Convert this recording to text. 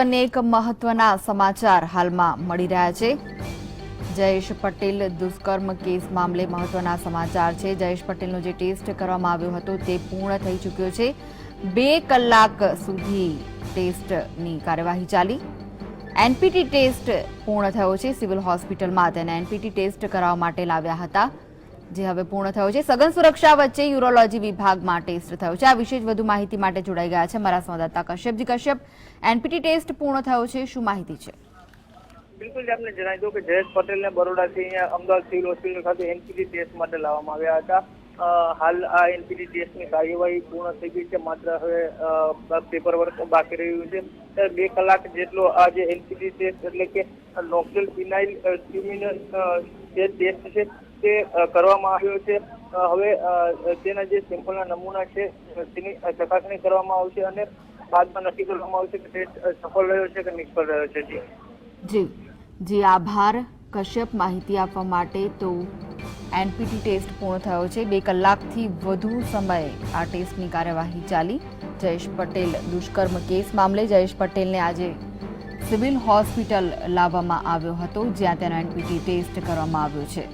અનેક મહત્વના સમાચાર હાલમાં મળી રહ્યા છે. જયેશ પટેલ દુષ્કર્મ કેસ મામલે મહત્વના સમાચાર છે. જયેશ પટેલનો જે ટેસ્ટ કરવામાં આવ્યો હતો તે પૂર્ણ થઈ ચૂક્યો છે. બે કલાક સુધી ટેસ્ટની કાર્યવાહી ચાલી. એનપીટી ટેસ્ટ પૂર્ણ થયો છે. સિવિલ હોસ્પિટલમાં તેને એનપીટી ટેસ્ટ કરાવવા માટે લાવ્યા હતા. જે હવે પૂર્ણ થયો છે. સઘન સુરક્ષા વચ્ચે યુરોલોજી વિભાગમાં ટેસ્ટ થયો છે. આ વિશે વધુ માહિતી માટે જોડાઈ ગયા છે મારા સંવાદદાતા કશ્યપજી કશ્યપ, એનપીટી ટેસ્ટ પૂર્ણ થયો છે. શું માહિતી છે? બિલકુલ આપને જણાવી દઉં કે જયેશ પટેલને બરોડાથી અમદાવાદ સિવિલ હોસ્પિટલ ખાતે એનપીટી ટેસ્ટ માટે લાવવામાં આવ્યા હતા. હાલ આ એનપીટી ટેસ્ટની કાર્યવાહી પૂર્ણ થઈ ગઈ છે. માત્ર હવે પેપર વર્ક બાકી રહ્યું છે. બે કલાક જેટલો આ જે એનપીટી ટેસ્ટ એટલે કે નોક્સેલ ફિનાઇલ ટ્યુમિનલ જે ટેસ્ટ છે તે કરવામાં આવ્યો છે. હવે તેના જે સેમ્પલના નમૂના છે, તેની ચકાસણી કરવામાં આવશે અને બાદમાં નક્કી કરવામાં આવશે કે ટેસ્ટ સફળ રહ્યો છે કે નિષ્ફળ રહ્યો છે. જી. જી, આભાર. કશ્યપ માહિતી આપવા માટે તો એનપીટી ટેસ્ટ પૂર્ણ થયો છે. બે કલાકથી વધુ સમય આ ટેસ્ટની કાર્યવાહી ચાલી. જયેશ પટેલ દુષ્કર્મ કેસ મામલે જયેશ પટેલને આજે સિવિલ હોસ્પિટલ લાવવામાં આવ્યો હતો, જ્યાં તેનો એનપીટી ટેસ્ટ કરવામાં આવ્યો છે.